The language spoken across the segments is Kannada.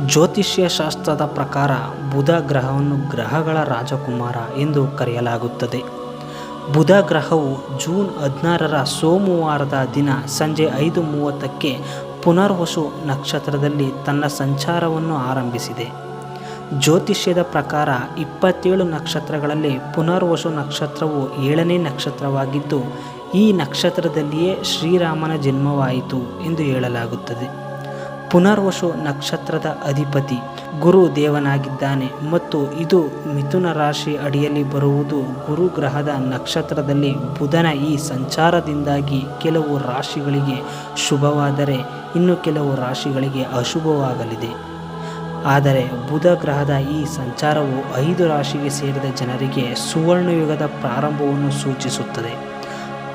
ಜ್ಯೋತಿಷ್ಯ ಶಾಸ್ತ್ರದ ಪ್ರಕಾರ ಬುಧ ಗ್ರಹವನ್ನು ಗ್ರಹಗಳ ರಾಜಕುಮಾರ ಎಂದು ಕರೆಯಲಾಗುತ್ತದೆ. ಬುಧ ಗ್ರಹವು ಜೂನ್ ಹದಿನಾರರ ಸೋಮವಾರದ ದಿನ ಸಂಜೆ ಐದು ಮೂವತ್ತಕ್ಕೆ ಪುನರ್ವಸು ನಕ್ಷತ್ರದಲ್ಲಿ ತನ್ನ ಸಂಚಾರವನ್ನು ಆರಂಭಿಸಿದೆ. ಜ್ಯೋತಿಷ್ಯದ ಪ್ರಕಾರ ಇಪ್ಪತ್ತೇಳು ನಕ್ಷತ್ರಗಳಲ್ಲಿ ಪುನರ್ವಸು ನಕ್ಷತ್ರವು ಏಳನೇ ನಕ್ಷತ್ರವಾಗಿದ್ದು, ಈ ನಕ್ಷತ್ರದಲ್ಲಿಯೇ ಶ್ರೀರಾಮನ ಜನ್ಮವಾಯಿತು ಎಂದು ಹೇಳಲಾಗುತ್ತದೆ. ಪುನರ್ವಸು ನಕ್ಷತ್ರದ ಅಧಿಪತಿ. ಗುರು ದೇವನಾಗಿದ್ದಾನೆ ಮತ್ತು ಇದು ಮಿಥುನ ರಾಶಿ ಅಡಿಯಲ್ಲಿ ಬರುವುದು ಗುರು ಗ್ರಹದ ನಕ್ಷತ್ರದಲ್ಲಿ ಬುಧನ ಈ ಸಂಚಾರದಿಂದಾಗಿ ಕೆಲವು ರಾಶಿಗಳಿಗೆ ಶುಭವಾದರೆ, ಇನ್ನು ಕೆಲವು ರಾಶಿಗಳಿಗೆ ಅಶುಭವಾಗಲಿದೆ. ಆದರೆ ಬುಧ ಗ್ರಹದ ಈ ಸಂಚಾರವು ಐದು ರಾಶಿಗೆ ಸೇರಿದ ಜನರಿಗೆ ಸುವರ್ಣಯುಗದ ಪ್ರಾರಂಭವನ್ನು ಸೂಚಿಸುತ್ತದೆ.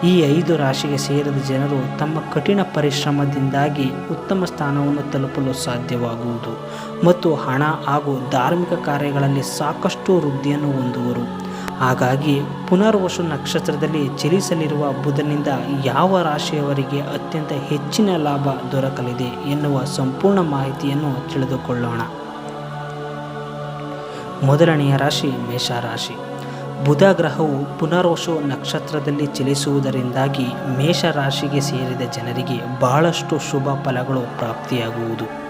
ಈ ಐದು ರಾಶಿಗೆ ಸೇರಿದ ಜನರು ತಮ್ಮ ಕಠಿಣ ಪರಿಶ್ರಮದಿಂದಾಗಿ ಉತ್ತಮ ಸ್ಥಾನವನ್ನು ತಲುಪಲು ಸಾಧ್ಯವಾಗುವುದು ಮತ್ತು ಹಣ ಹಾಗೂ ಧಾರ್ಮಿಕ ಕಾರ್ಯಗಳಲ್ಲಿ ಸಾಕಷ್ಟು ವೃದ್ಧಿಯನ್ನು ಹೊಂದುವರು. ಹಾಗಾಗಿ ಪುನರ್ವಶು ನಕ್ಷತ್ರದಲ್ಲಿ ಚಲಿಸಲಿರುವ ಬುಧನಿಂದ ಯಾವ ರಾಶಿಯವರಿಗೆ ಅತ್ಯಂತ ಹೆಚ್ಚಿನ ಲಾಭ ದೊರಕಲಿದೆ ಎನ್ನುವ ಸಂಪೂರ್ಣ ಮಾಹಿತಿಯನ್ನು ತಿಳಿದುಕೊಳ್ಳೋಣ. ಮೊದಲನೆಯ ರಾಶಿ ಮೇಷರಾಶಿ ಬುಧ ಗ್ರಹವು ಪುನರ್ವಸು ನಕ್ಷತ್ರದಲ್ಲಿ ಚಲಿಸುವುದರಿಂದಾಗಿ ಮೇಷರಾಶಿಗೆ ಸೇರಿದ ಜನರಿಗೆ ಬಹಳಷ್ಟು ಶುಭ ಫಲಗಳು ಪ್ರಾಪ್ತಿಯಾಗುವುದು.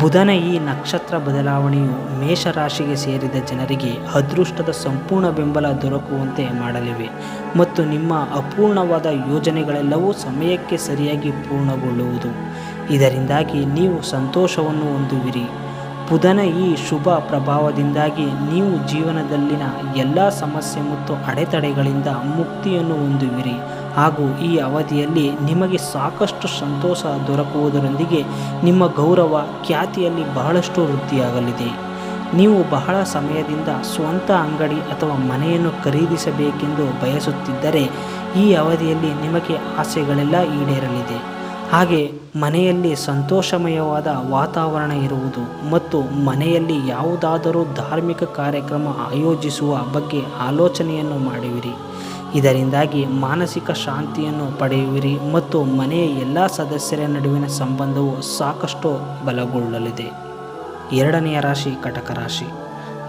ಬುಧನ ಈ ನಕ್ಷತ್ರ ಬದಲಾವಣೆಯು ಮೇಷರಾಶಿಗೆ ಸೇರಿದ ಜನರಿಗೆ ಅದೃಷ್ಟದ ಸಂಪೂರ್ಣ ಬೆಂಬಲ ದೊರಕುವಂತೆ ಮಾಡಲಿವೆ ಮತ್ತು ನಿಮ್ಮ ಅಪೂರ್ಣವಾದ ಯೋಜನೆಗಳೆಲ್ಲವೂ ಸಮಯಕ್ಕೆ ಸರಿಯಾಗಿ ಪೂರ್ಣಗೊಳ್ಳುವುದು. ಇದರಿಂದಾಗಿ ನೀವು ಸಂತೋಷವನ್ನು ಹೊಂದುವಿರಿ. ಬುಧನ ಈ ಶುಭ ಪ್ರಭಾವದಿಂದಾಗಿ ನೀವು ಜೀವನದಲ್ಲಿನ ಎಲ್ಲ ಸಮಸ್ಯೆ ಮತ್ತು ಅಡೆತಡೆಗಳಿಂದ ಮುಕ್ತಿಯನ್ನು ಹೊಂದುವಿರಿ. ಹಾಗೂ ಈ ಅವಧಿಯಲ್ಲಿ ನಿಮಗೆ ಸಾಕಷ್ಟು ಸಂತೋಷ ದೊರಕುವುದರೊಂದಿಗೆ ನಿಮ್ಮ ಗೌರವ ಖ್ಯಾತಿಯಲ್ಲಿ ಬಹಳಷ್ಟು ವೃದ್ಧಿಯಾಗಲಿದೆ. ನೀವು ಬಹಳ ಸಮಯದಿಂದ ಸ್ವಂತ ಅಂಗಡಿ ಅಥವಾ ಮನೆಯನ್ನು ಖರೀದಿಸಬೇಕೆಂದು ಬಯಸುತ್ತಿದ್ದರೆ ಈ ಅವಧಿಯಲ್ಲಿ ನಿಮಗೆ ಆಸೆಗಳೆಲ್ಲ ಈಡೇರಲಿದೆ. ಹಾಗೆ ಮನೆಯಲ್ಲಿ ಸಂತೋಷಮಯವಾದ ವಾತಾವರಣ ಇರುವುದು ಮತ್ತು ಮನೆಯಲ್ಲಿ ಯಾವುದಾದರೂ ಧಾರ್ಮಿಕ ಕಾರ್ಯಕ್ರಮ ಆಯೋಜಿಸುವ ಬಗ್ಗೆ ಆಲೋಚನೆಯನ್ನು ಮಾಡುವಿರಿ. ಇದರಿಂದಾಗಿ ಮಾನಸಿಕ ಶಾಂತಿಯನ್ನು ಪಡೆಯುವಿರಿ ಮತ್ತು ಮನೆಯ ಎಲ್ಲ ಸದಸ್ಯರ ನಡುವಿನ ಸಂಬಂಧವು ಸಾಕಷ್ಟು ಬಲಗೊಳ್ಳಲಿದೆ. ಎರಡನೆಯ ರಾಶಿ ಕಟಕ ರಾಶಿ.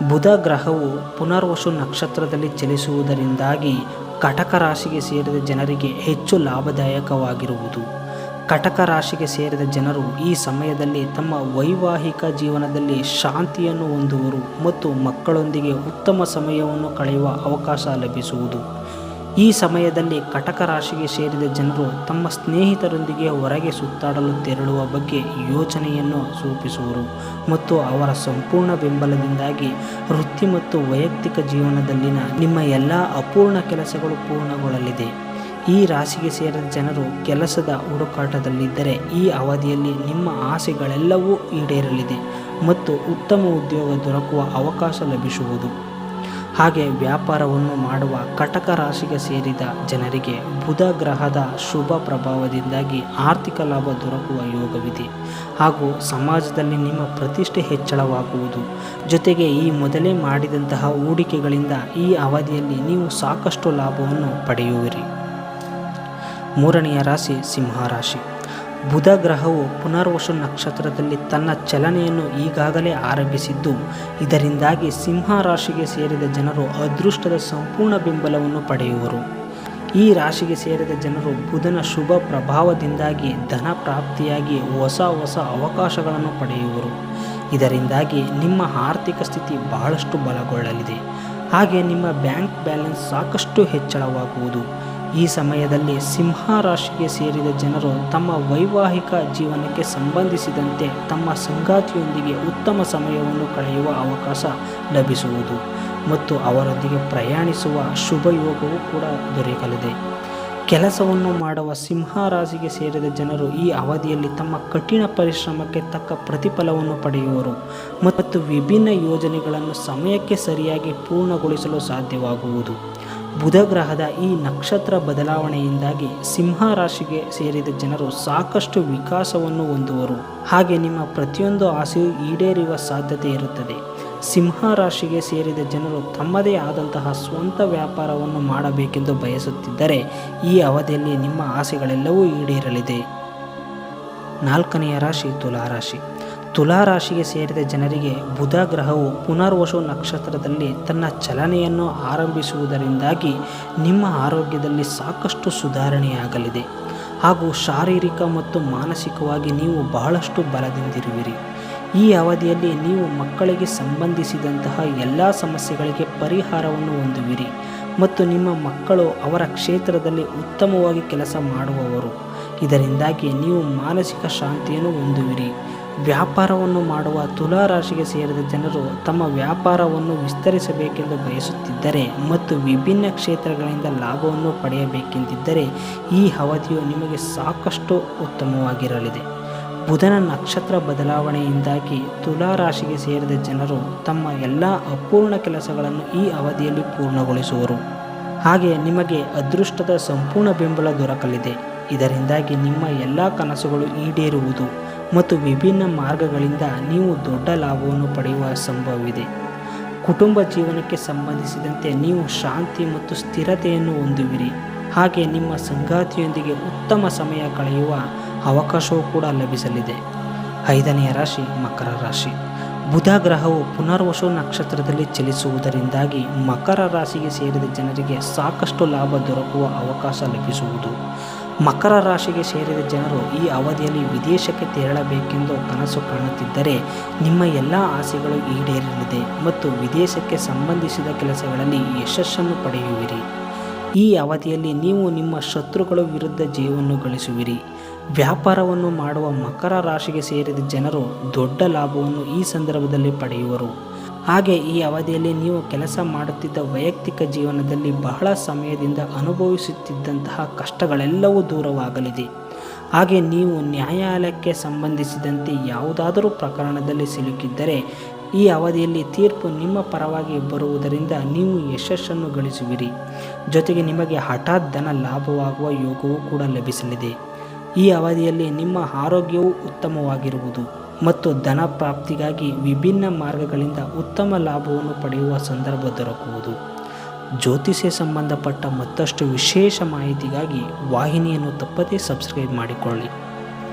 ಬುಧ ಗ್ರಹವು ಪುನರ್ವಸು ನಕ್ಷತ್ರದಲ್ಲಿ ಚಲಿಸುವುದರಿಂದಾಗಿ ಕಟಕ ರಾಶಿಗೆ ಸೇರಿದ ಜನರಿಗೆ ಹೆಚ್ಚು ಲಾಭದಾಯಕವಾಗಿರುವುದು. ಕಟಕ ರಾಶಿಗೆ ಸೇರಿದ ಜನರು ಈ ಸಮಯದಲ್ಲಿ ತಮ್ಮ ವೈವಾಹಿಕ ಜೀವನದಲ್ಲಿ ಶಾಂತಿಯನ್ನು ಹೊಂದುವರು ಮತ್ತು ಮಕ್ಕಳೊಂದಿಗೆ ಉತ್ತಮ ಸಮಯವನ್ನು ಕಳೆಯುವ ಅವಕಾಶ ಲಭಿಸುವುದು. ಈ ಸಮಯದಲ್ಲಿ ಕಟಕ ರಾಶಿಗೆ ಸೇರಿದ ಜನರು ತಮ್ಮ ಸ್ನೇಹಿತರೊಂದಿಗೆ ಹೊರಗೆ ಸುತ್ತಾಡಲು ತೆರಳುವ ಬಗ್ಗೆ ಯೋಚನೆಯನ್ನು ರೂಪಿಸುವರು ಮತ್ತು ಅವರ ಸಂಪೂರ್ಣ ಬೆಂಬಲದಿಂದಾಗಿ ವೃತ್ತಿ ಮತ್ತು ವೈಯಕ್ತಿಕ ಜೀವನದಲ್ಲಿನ ನಿಮ್ಮ ಎಲ್ಲ ಅಪೂರ್ಣ ಕೆಲಸಗಳು ಪೂರ್ಣಗೊಳ್ಳಲಿದೆ. ಈ ರಾಶಿಗೆ ಸೇರಿದ ಜನರು ಕೆಲಸದ ಹುಡುಕಾಟದಲ್ಲಿದ್ದರೆ ಈ ಅವಧಿಯಲ್ಲಿ ನಿಮ್ಮ ಆಸೆಗಳೆಲ್ಲವೂ ಈಡೇರಲಿದೆ ಮತ್ತು ಉತ್ತಮ ಉದ್ಯೋಗ ದೊರಕುವ ಅವಕಾಶ ಲಭಿಸುವುದು. ಹಾಗೆ ವ್ಯಾಪಾರವನ್ನು ಮಾಡುವ ಕಟಕ ರಾಶಿಗೆ ಸೇರಿದ ಜನರಿಗೆ ಬುಧ ಗ್ರಹದ ಶುಭ ಪ್ರಭಾವದಿಂದಾಗಿ ಆರ್ಥಿಕ ಲಾಭ ದೊರಕುವ ಯೋಗವಿದೆ. ಹಾಗೂ ಸಮಾಜದಲ್ಲಿ ನಿಮ್ಮ ಪ್ರತಿಷ್ಠೆ ಹೆಚ್ಚಳವಾಗುವುದು. ಜೊತೆಗೆ ಈ ಮೊದಲೇ ಮಾಡಿದಂತಹ ಹೂಡಿಕೆಗಳಿಂದ ಈ ಅವಧಿಯಲ್ಲಿ ನೀವು ಸಾಕಷ್ಟು ಲಾಭವನ್ನು ಪಡೆಯುವಿರಿ. ಮೂರನೆಯ ರಾಶಿ ಸಿಂಹರಾಶಿ ಬುಧ ಗ್ರಹವು ಪುನರ್ವಸು ನಕ್ಷತ್ರದಲ್ಲಿ ತನ್ನ ಚಲನೆಯನ್ನು ಈಗಾಗಲೇ ಆರಂಭಿಸಿದ್ದು, ಇದರಿಂದಾಗಿ ಸಿಂಹ ರಾಶಿಗೆ ಸೇರಿದ ಜನರು ಅದೃಷ್ಟದ ಸಂಪೂರ್ಣ ಬೆಂಬಲವನ್ನು ಪಡೆಯುವರು. ಈ ರಾಶಿಗೆ ಸೇರಿದ ಜನರು ಬುಧನ ಶುಭ ಪ್ರಭಾವದಿಂದಾಗಿ ಧನ ಪ್ರಾಪ್ತಿಯಾಗಿ ಹೊಸ ಹೊಸ ಅವಕಾಶಗಳನ್ನು ಪಡೆಯುವರು. ಇದರಿಂದಾಗಿ ನಿಮ್ಮ ಆರ್ಥಿಕ ಸ್ಥಿತಿ ಬಹಳಷ್ಟು ಬಲಗೊಳ್ಳಲಿದೆ. ಹಾಗೆ ನಿಮ್ಮ ಬ್ಯಾಂಕ್ ಬ್ಯಾಲೆನ್ಸ್ ಸಾಕಷ್ಟು ಹೆಚ್ಚಳವಾಗುವುದು. ಈ ಸಮಯದಲ್ಲಿ ಸಿಂಹ ರಾಶಿಗೆ ಸೇರಿದ ಜನರು ತಮ್ಮ ವೈವಾಹಿಕ ಜೀವನಕ್ಕೆ ಸಂಬಂಧಿಸಿದಂತೆ ತಮ್ಮ ಸಂಗಾತಿಯೊಂದಿಗೆ ಉತ್ತಮ ಸಮಯವನ್ನು ಕಳೆಯುವ ಅವಕಾಶ ಲಭಿಸುವುದು ಮತ್ತು ಅವರೊಂದಿಗೆ ಪ್ರಯಾಣಿಸುವ ಶುಭ ಯೋಗವೂ ಕೂಡ ದೊರೆಯಲಿದೆ. ಕೆಲಸವನ್ನು ಮಾಡುವ ಸಿಂಹ ರಾಶಿಗೆ ಸೇರಿದ ಜನರು ಈ ಅವಧಿಯಲ್ಲಿ ತಮ್ಮ ಕಠಿಣ ಪರಿಶ್ರಮಕ್ಕೆ ತಕ್ಕ ಪ್ರತಿಫಲವನ್ನು ಪಡೆಯುವರು ಮತ್ತು ವಿಭಿನ್ನ ಯೋಜನೆಗಳನ್ನು ಸಮಯಕ್ಕೆ ಸರಿಯಾಗಿ ಪೂರ್ಣಗೊಳಿಸಲು ಸಾಧ್ಯವಾಗುವುದು. ಬುಧ ಗ್ರಹದ ಈ ನಕ್ಷತ್ರ ಬದಲಾವಣೆಯಿಂದಾಗಿ ಸಿಂಹ ರಾಶಿಗೆ ಸೇರಿದ ಜನರು ಸಾಕಷ್ಟು ವಿಕಾಸವನ್ನು ಹೊಂದುವರು. ಹಾಗೆ ನಿಮ್ಮ ಪ್ರತಿಯೊಂದು ಆಸೆಯು ಈಡೇರುವ ಸಾಧ್ಯತೆ ಇರುತ್ತದೆ. ಸಿಂಹ ರಾಶಿಗೆ ಸೇರಿದ ಜನರು ತಮ್ಮದೇ ಆದಂತಹ ಸ್ವಂತ ವ್ಯಾಪಾರವನ್ನು ಮಾಡಬೇಕೆಂದು ಬಯಸುತ್ತಿದ್ದರೆ ಈ ಅವಧಿಯಲ್ಲಿ ನಿಮ್ಮ ಆಸೆಗಳೆಲ್ಲವೂ ಈಡೇರಲಿದೆ. ನಾಲ್ಕನೆಯ ರಾಶಿ, ತುಲಾರಾಶಿ. ತುಲಾ ರಾಶಿಗೆ ಸೇರಿದ ಜನರಿಗೆ ಬುಧ ಗ್ರಹವು ಪುನರ್ವಸು ನಕ್ಷತ್ರದಲ್ಲಿ ತನ್ನ ಚಲನೆಯನ್ನು ಆರಂಭಿಸುವುದರಿಂದಾಗಿ ನಿಮ್ಮ ಆರೋಗ್ಯದಲ್ಲಿ ಸಾಕಷ್ಟು ಸುಧಾರಣೆಯಾಗಲಿದೆ. ಹಾಗೂ ಶಾರೀರಿಕ ಮತ್ತು ಮಾನಸಿಕವಾಗಿ ನೀವು ಬಹಳಷ್ಟು ಬಲದಿಂದಿರುವಿರಿ. ಈ ಅವಧಿಯಲ್ಲಿ ನೀವು ಮಕ್ಕಳಿಗೆ ಸಂಬಂಧಿಸಿದಂತಹ ಎಲ್ಲ ಸಮಸ್ಯೆಗಳಿಗೆ ಪರಿಹಾರವನ್ನು ಹೊಂದುವಿರಿ ಮತ್ತು ನಿಮ್ಮ ಮಕ್ಕಳು ಅವರ ಕ್ಷೇತ್ರದಲ್ಲಿ ಉತ್ತಮವಾಗಿ ಕೆಲಸ ಮಾಡುವವರು. ಇದರಿಂದಾಗಿ ನೀವು ಮಾನಸಿಕ ಶಾಂತಿಯನ್ನು ಹೊಂದುವಿರಿ. ವ್ಯಾಪಾರವನ್ನು ಮಾಡುವ ತುಲಾ ರಾಶಿಗೆ ಸೇರಿದ ಜನರು ತಮ್ಮ ವ್ಯಾಪಾರವನ್ನು ವಿಸ್ತರಿಸಬೇಕೆಂದು ಬಯಸುತ್ತಿದ್ದರೆ ಮತ್ತು ವಿಭಿನ್ನ ಕ್ಷೇತ್ರಗಳಿಂದ ಲಾಭವನ್ನು ಪಡೆಯಬೇಕೆಂದಿದ್ದರೆ ಈ ಅವಧಿಯು ನಿಮಗೆ ಸಾಕಷ್ಟು ಉತ್ತಮವಾಗಿರಲಿದೆ. ಬುಧನ ನಕ್ಷತ್ರ ಬದಲಾವಣೆಯಿಂದಾಗಿ ತುಲಾ ರಾಶಿಗೆ ಸೇರಿದ ಜನರು ತಮ್ಮ ಎಲ್ಲ ಅಪೂರ್ಣ ಕೆಲಸಗಳನ್ನು ಈ ಅವಧಿಯಲ್ಲಿ ಪೂರ್ಣಗೊಳಿಸುವರು. ಹಾಗೆ ನಿಮಗೆ ಅದೃಷ್ಟದ ಸಂಪೂರ್ಣ ಬೆಂಬಲ ದೊರಕಲಿದೆ. ಇದರಿಂದಾಗಿ ನಿಮ್ಮ ಎಲ್ಲ ಕನಸುಗಳು ಈಡೇರುವುದು ಮತ್ತು ವಿಭಿನ್ನ ಮಾರ್ಗಗಳಿಂದ ನೀವು ದೊಡ್ಡ ಲಾಭವನ್ನು ಪಡೆಯುವ ಸಂಭವವಿದೆ. ಕುಟುಂಬ ಜೀವನಕ್ಕೆ ಸಂಬಂಧಿಸಿದಂತೆ ನೀವು ಶಾಂತಿ ಮತ್ತು ಸ್ಥಿರತೆಯನ್ನು ಹೊಂದುವಿರಿ. ಹಾಗೆ ನಿಮ್ಮ ಸಂಗಾತಿಯೊಂದಿಗೆ ಉತ್ತಮ ಸಮಯ ಕಳೆಯುವ ಅವಕಾಶವೂ ಕೂಡ ಲಭಿಸಲಿದೆ. ಐದನೆಯ ರಾಶಿ ಮಕರ ರಾಶಿ. ಬುಧ ಗ್ರಹವು ಪುನರ್ವಸು ನಕ್ಷತ್ರದಲ್ಲಿ ಚಲಿಸುವುದರಿಂದಾಗಿ ಮಕರ ರಾಶಿಗೆ ಸೇರಿದ ಜನರಿಗೆ ಸಾಕಷ್ಟು ಲಾಭ ದೊರಕುವ ಅವಕಾಶ ಲಭಿಸುವುದು. ಮಕರ ರಾಶಿಗೆ ಸೇರಿದ ಜನರು ಈ ಅವಧಿಯಲ್ಲಿ ವಿದೇಶಕ್ಕೆ ತೆರಳಬೇಕೆಂದು ಕನಸು ಕಾಣುತ್ತಿದ್ದರೆ ನಿಮ್ಮ ಎಲ್ಲ ಆಸೆಗಳು ಈಡೇರಲಿದೆ ಮತ್ತು ವಿದೇಶಕ್ಕೆ ಸಂಬಂಧಿಸಿದ ಕೆಲಸಗಳಲ್ಲಿ ಯಶಸ್ಸನ್ನು ಪಡೆಯುವಿರಿ. ಈ ಅವಧಿಯಲ್ಲಿ ನೀವು ನಿಮ್ಮ ಶತ್ರುಗಳ ವಿರುದ್ಧ ಜಯವನ್ನು ಗಳಿಸುವಿರಿ. ವ್ಯಾಪಾರವನ್ನು ಮಾಡುವ ಮಕರ ರಾಶಿಗೆ ಸೇರಿದ ಜನರು ದೊಡ್ಡ ಲಾಭವನ್ನು ಈ ಸಂದರ್ಭದಲ್ಲಿ ಪಡೆಯುವರು. ಹಾಗೆ ಈ ಅವಧಿಯಲ್ಲಿ ನೀವು ಕೆಲಸ ಮಾಡುತ್ತಿದ್ದ ವೈಯಕ್ತಿಕ ಜೀವನದಲ್ಲಿ ಬಹಳ ಸಮಯದಿಂದ ಅನುಭವಿಸುತ್ತಿದ್ದಂತಹ ಕಷ್ಟಗಳೆಲ್ಲವೂ ದೂರವಾಗಲಿದೆ. ಹಾಗೆ ನೀವು ನ್ಯಾಯಾಲಯಕ್ಕೆ ಸಂಬಂಧಿಸಿದಂತೆ ಯಾವುದಾದರೂ ಪ್ರಕರಣದಲ್ಲಿ ಸಿಲುಕಿದ್ದರೆ, ಈ ಅವಧಿಯಲ್ಲಿ ತೀರ್ಪು ನಿಮ್ಮ ಪರವಾಗಿ ಬರುವುದರಿಂದ ನೀವು ಯಶಸ್ಸನ್ನು ಗಳಿಸುವಿರಿ. ಜೊತೆಗೆ ನಿಮಗೆ ಹಠಾತ್ ಧನ ಲಾಭವಾಗುವ ಯೋಗವೂ ಕೂಡ ಲಭಿಸಲಿದೆ. ಈ ಅವಧಿಯಲ್ಲಿ ನಿಮ್ಮ ಆರೋಗ್ಯವು ಉತ್ತಮವಾಗಿರುವುದು. ಮತ್ತು ಧನ ಪ್ರಾಪ್ತಿಗಾಗಿ ವಿಭಿನ್ನ ಮಾರ್ಗಗಳಿಂದ ಉತ್ತಮ ಲಾಭವನ್ನು ಪಡೆಯುವ ಸಂದರ್ಭ ದೊರಕುವುದು. ಜ್ಯೋತಿಷ್ಯ ಸಂಬಂಧಪಟ್ಟ ಮತ್ತಷ್ಟು ವಿಶೇಷ ಮಾಹಿತಿಗಾಗಿ ವಾಹಿನಿಯನ್ನು ತಪ್ಪದೇ ಸಬ್ಸ್ಕ್ರೈಬ್ ಮಾಡಿಕೊಳ್ಳಿ.